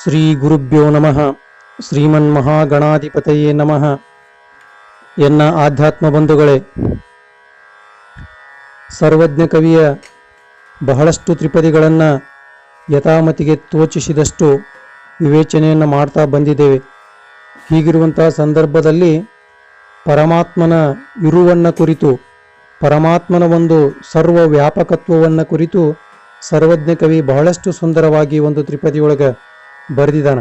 ಶ್ರೀ ಗುರುಭ್ಯೋ ನಮಃ. ಶ್ರೀಮನ್ ಮಹಾಗಣಾಧಿಪತಯೇ ನಮಃ. ಎನ್ನ ಆಧ್ಯಾತ್ಮ ಬಂಧುಗಳೇ, ಸರ್ವಜ್ಞ ಕವಿಯ ಬಹಳಷ್ಟು ತ್ರಿಪದಿಗಳನ್ನು ಯಥಾಮತಿಗೆ ತೋಚಿಸಿದಷ್ಟು ವಿವೇಚನೆಯನ್ನು ಮಾಡ್ತಾ ಬಂದಿದ್ದೇವೆ. ಹೀಗಿರುವಂತಹ ಸಂದರ್ಭದಲ್ಲಿ ಪರಮಾತ್ಮನ ಇರುವನ್ನ ಕುರಿತು, ಪರಮಾತ್ಮನ ಒಂದು ಸರ್ವ ವ್ಯಾಪಕತ್ವವನ್ನು ಕುರಿತು ಸರ್ವಜ್ಞ ಕವಿ ಬಹಳಷ್ಟು ಸುಂದರವಾಗಿ ಒಂದು ತ್ರಿಪದಿಯೊಳಗೆ ಬರೆದಿದ್ದಾನ.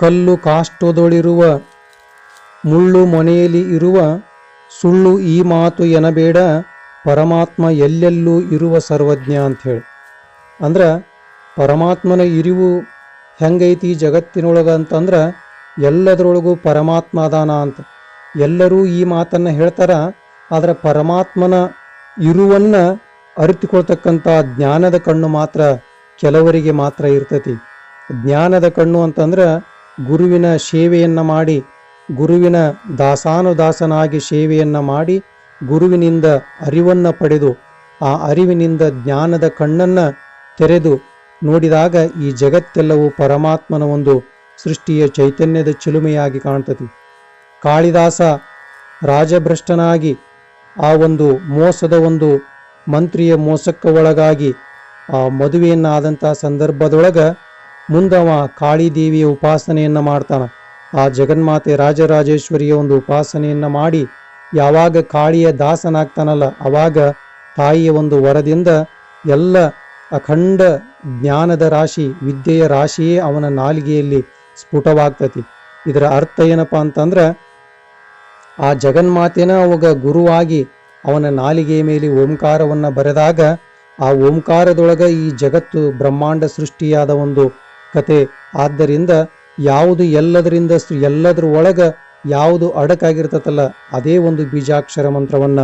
ಕಲ್ಲು ಕಾಷ್ಟದೊಳಿರುವ, ಮುಳ್ಳು ಮೊನೆಯಲ್ಲಿ ಇರುವ, ಸುಳ್ಳು ಈ ಮಾತು ಎನಬೇಡ, ಪರಮಾತ್ಮ ಎಲ್ಲೆಲ್ಲೂ ಇರುವ ಸರ್ವಜ್ಞ ಅಂಥೇಳಿ ಅಂದ್ರೆ, ಪರಮಾತ್ಮನ ಇರಿವು ಹೆಂಗೈತಿ ಜಗತ್ತಿನೊಳಗೆ ಅಂತಂದ್ರೆ, ಎಲ್ಲದರೊಳಗೂ ಪರಮಾತ್ಮ ಅದಾನ ಅಂತ. ಎಲ್ಲರೂ ಈ ಮಾತನ್ನು ಹೇಳ್ತಾರ, ಆದರೆ ಪರಮಾತ್ಮನ ಇರುವನ್ನ ಅರಿತುಕೊಳ್ತಕ್ಕಂಥ ಜ್ಞಾನದ ಕಣ್ಣು ಮಾತ್ರ ಕೆಲವರಿಗೆ ಮಾತ್ರ ಇರ್ತತಿ. ಜ್ಞಾನದ ಕಣ್ಣು ಅಂತಂದ್ರೆ ಗುರುವಿನ ಸೇವೆಯನ್ನು ಮಾಡಿ, ಗುರುವಿನ ದಾಸಾನುದಾಸನಾಗಿ ಸೇವೆಯನ್ನು ಮಾಡಿ, ಗುರುವಿನಿಂದ ಅರಿವನ್ನು ಪಡೆದು, ಆ ಅರಿವಿನಿಂದ ಜ್ಞಾನದ ಕಣ್ಣನ್ನು ತೆರೆದು ನೋಡಿದಾಗ ಈ ಜಗತ್ತೆಲ್ಲವೂ ಪರಮಾತ್ಮನ ಒಂದು ಸೃಷ್ಟಿಯ ಚೈತನ್ಯದ ಚಿಲುಮೆಯಾಗಿ ಕಾಣ್ತತಿ. ಕಾಳಿದಾಸ ರಾಜಭ್ರಷ್ಟನಾಗಿ ಆ ಒಂದು ಮೋಸದ ಒಂದು ಮಂತ್ರಿಯ ಮೋಸಕ್ಕೆ ಒಳಗಾಗಿ ಆ ಮದುವೆಯನ್ನಾದಂಥ ಸಂದರ್ಭದೊಳಗೆ ಮುಂದವ ಕಾಳಿದೇವಿಯ ಉಪಾಸನೆಯನ್ನ ಮಾಡ್ತಾನೆ. ಆ ಜಗನ್ಮಾತೆ ರಾಜರಾಜೇಶ್ವರಿಯ ಒಂದು ಉಪಾಸನೆಯನ್ನ ಮಾಡಿ ಯಾವಾಗ ಕಾಳಿಯ ದಾಸನಾಗ್ತಾನಲ್ಲ ಅವಾಗ ತಾಯಿಯ ಒಂದು ವರದಿಂದ ಎಲ್ಲ ಅಖಂಡ ಜ್ಞಾನದ ರಾಶಿ, ವಿದ್ಯೆಯ ರಾಶಿಯೇ ಅವನ ನಾಲಿಗೆಯಲ್ಲಿ ಸ್ಫುಟವಾಗ್ತತಿ. ಇದರ ಅರ್ಥ ಏನಪ್ಪ ಅಂತಂದ್ರೆ ಆ ಜಗನ್ಮಾತೆನ ಅವಾಗ ಗುರುವಾಗಿ ಅವನ ನಾಲಿಗೆಯ ಮೇಲೆ ಓಂಕಾರವನ್ನ ಬರೆದಾಗ ಆ ಓಂಕಾರದೊಳಗ ಈ ಜಗತ್ತು ಬ್ರಹ್ಮಾಂಡ ಸೃಷ್ಟಿಯಾದ ಒಂದು ಕತೆ. ಆದ್ದರಿಂದ ಯಾವುದು ಎಲ್ಲದರಿಂದ ಎಲ್ಲದರ ಒಳಗ ಯಾವುದು ಅಡಕಾಗಿರ್ತತಲ್ಲ, ಅದೇ ಒಂದು ಬೀಜಾಕ್ಷರ ಮಂತ್ರವನ್ನ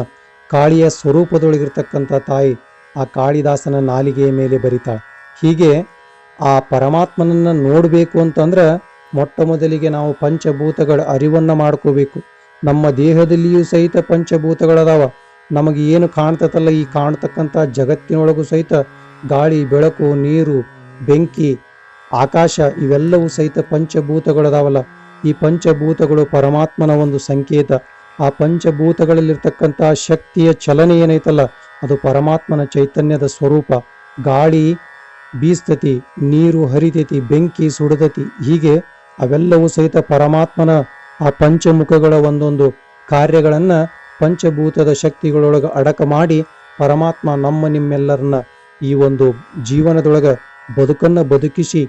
ಕಾಳಿಯ ಸ್ವರೂಪದೊಳಗಿರ್ತಕ್ಕಂಥ ತಾಯಿ ಆ ಕಾಳಿದಾಸನ ನಾಲಿಗೆಯ ಮೇಲೆ ಬರಿತಾಳೆ. ಹೀಗೆ ಆ ಪರಮಾತ್ಮನನ್ನ ನೋಡಬೇಕು ಅಂತಂದ್ರೆ ಮೊಟ್ಟ ಮೊದಲಿಗೆ ನಾವು ಪಂಚಭೂತಗಳ ಅರಿವನ್ನ ಮಾಡ್ಕೋಬೇಕು. ನಮ್ಮ ದೇಹದಲ್ಲಿಯೂ ಸಹಿತ ಪಂಚಭೂತಗಳದಾವ. ನಮಗೆ ಏನು ಕಾಣ್ತತಲ್ಲ ಈ ಕಾಣ್ತಕ್ಕಂಥ ಜಗತ್ತಿನೊಳಗೂ ಸಹಿತ ಗಾಳಿ, ಬೆಳಕು, ನೀರು, ಬೆಂಕಿ, ಆಕಾಶ ಇವೆಲ್ಲವೂ ಸಹಿತ ಪಂಚಭೂತಗಳದಾವಲ್ಲ. ಈ ಪಂಚಭೂತಗಳು ಪರಮಾತ್ಮನ ಒಂದು ಸಂಕೇತ. ಆ ಪಂಚಭೂತಗಳಲ್ಲಿರ್ತಕ್ಕಂಥ ಶಕ್ತಿಯ ಚಲನೆ ಏನೈತಲ್ಲ, ಅದು ಪರಮಾತ್ಮನ ಚೈತನ್ಯದ ಸ್ವರೂಪ. ಗಾಳಿ ಬೀಸ್ತತಿ, ನೀರು ಹರಿತೈತಿ, ಬೆಂಕಿ ಸುಡತತಿ, ಹೀಗೆ ಅವೆಲ್ಲವೂ ಸಹಿತ ಪರಮಾತ್ಮನ ಆ ಪಂಚಮುಖಗಳ ಒಂದೊಂದು ಕಾರ್ಯಗಳನ್ನ ಪಂಚಭೂತದ ಶಕ್ತಿಗಳೊಳಗೆ ಅಡಕ ಮಾಡಿ ಪರಮಾತ್ಮ ನಮ್ಮ ನಿಮ್ಮೆಲ್ಲರನ್ನ ಈ ಒಂದು ಜೀವನದೊಳಗೆ ಬದುಕನ್ನು ಬದುಕಿಸಿ,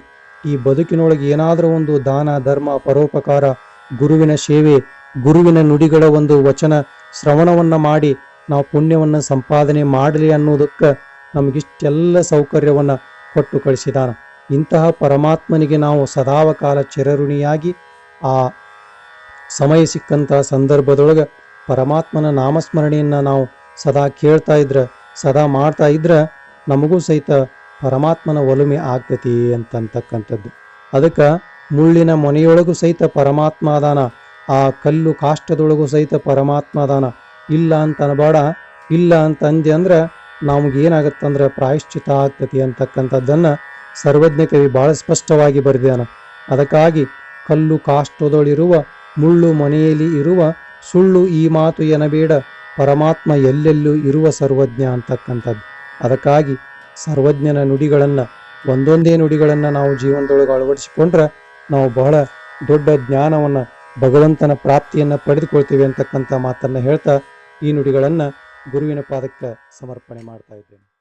ಈ ಬದುಕಿನೊಳಗೆ ಏನಾದರೂ ಒಂದು ದಾನ, ಧರ್ಮ, ಪರೋಪಕಾರ, ಗುರುವಿನ ಸೇವೆ, ಗುರುವಿನ ನುಡಿಗಳ ಒಂದು ವಚನ, ಶ್ರವಣವನ್ನ ಮಾಡಿ ನಾವು ಪುಣ್ಯವನ್ನು ಸಂಪಾದನೆ ಮಾಡಲಿ ಅನ್ನೋದಕ್ಕೆ ನಮಗಿಷ್ಟೆಲ್ಲ ಸೌಕರ್ಯವನ್ನು ಕೊಟ್ಟು ಕಳಿಸಿದಾನ. ಇಂತಹ ಪರಮಾತ್ಮನಿಗೆ ನಾವು ಸದಾವಕಾಲ ಚಿರಋಣಿಯಾಗಿ ಆ ಸಮಯ ಸಿಕ್ಕಂತಹ ಸಂದರ್ಭದೊಳಗೆ ಪರಮಾತ್ಮನ ನಾಮಸ್ಮರಣೆಯನ್ನು ನಾವು ಸದಾ ಕೇಳ್ತಾ ಇದ್ರೆ, ಸದಾ ಮಾಡ್ತಾ ಇದ್ರೆ ನಮಗೂ ಸಹಿತ ಪರಮಾತ್ಮನ ಒಲುಮೆ ಆಗ್ತತಿ ಅಂತಕ್ಕಂಥದ್ದು ಅದಕ್ಕೆ ಮುಳ್ಳಿನ ಮೊನೆಯೊಳಗೂ ಸಹಿತ ಪರಮಾತ್ಮ ಅದಾನ, ಆ ಕಲ್ಲು ಕಾಷ್ಟದೊಳಗೂ ಸಹಿತ ಪರಮಾತ್ಮ ಅದಾನ. ಇಲ್ಲ ಅಂತ ಅನ್ಬೇಡ, ಇಲ್ಲ ಅಂತ ಅಂದೆ ಅಂದ್ರೆ ನಮಗೇನಾಗತ್ತಂದ್ರೆ ಪ್ರಾಯಶ್ಚಿತ ಆಗ್ತತಿ ಅಂತಕ್ಕಂಥದ್ದನ್ನ ಸರ್ವಜ್ಞ ಕವಿ ಬಹಳ ಸ್ಪಷ್ಟವಾಗಿ ಬರೆದಾನ ಅದಕ್ಕಾಗಿ ಕಲ್ಲು ಕಾಷ್ಟದೊಳಿರುವ, ಮುಳ್ಳು ಮನೆಯಲ್ಲಿ ಇರುವ ಸುಳ್ಳು ಈ ಮಾತು ಎನಬೇಡ ಪರಮಾತ್ಮ ಎಲ್ಲೆಲ್ಲೂ ಇರುವ ಸರ್ವಜ್ಞ ಅಂತಕ್ಕಂಥದ್ದು. ಅದಕ್ಕಾಗಿ ಸರ್ವಜ್ಞನ ನುಡಿಗಳನ್ನು, ಒಂದೊಂದೇ ನುಡಿಗಳನ್ನು ನಾವು ಜೀವನದೊಳಗೆ ಅಳವಡಿಸಿಕೊಂಡ್ರೆ ನಾವು ಬಹಳ ದೊಡ್ಡ ಜ್ಞಾನವನ್ನು, ಭಗವಂತನ ಪ್ರಾಪ್ತಿಯನ್ನು ಪಡೆದುಕೊಳ್ತೀವಿ ಅಂತಕ್ಕಂಥ ಮಾತನ್ನು ಹೇಳ್ತಾ ಈ ನುಡಿಗಳನ್ನು ಗುರುವಿನ ಪಾದಕ್ಕೆ ಸಮರ್ಪಣೆ ಮಾಡ್ತಾ ಇದ್ದೇನೆ.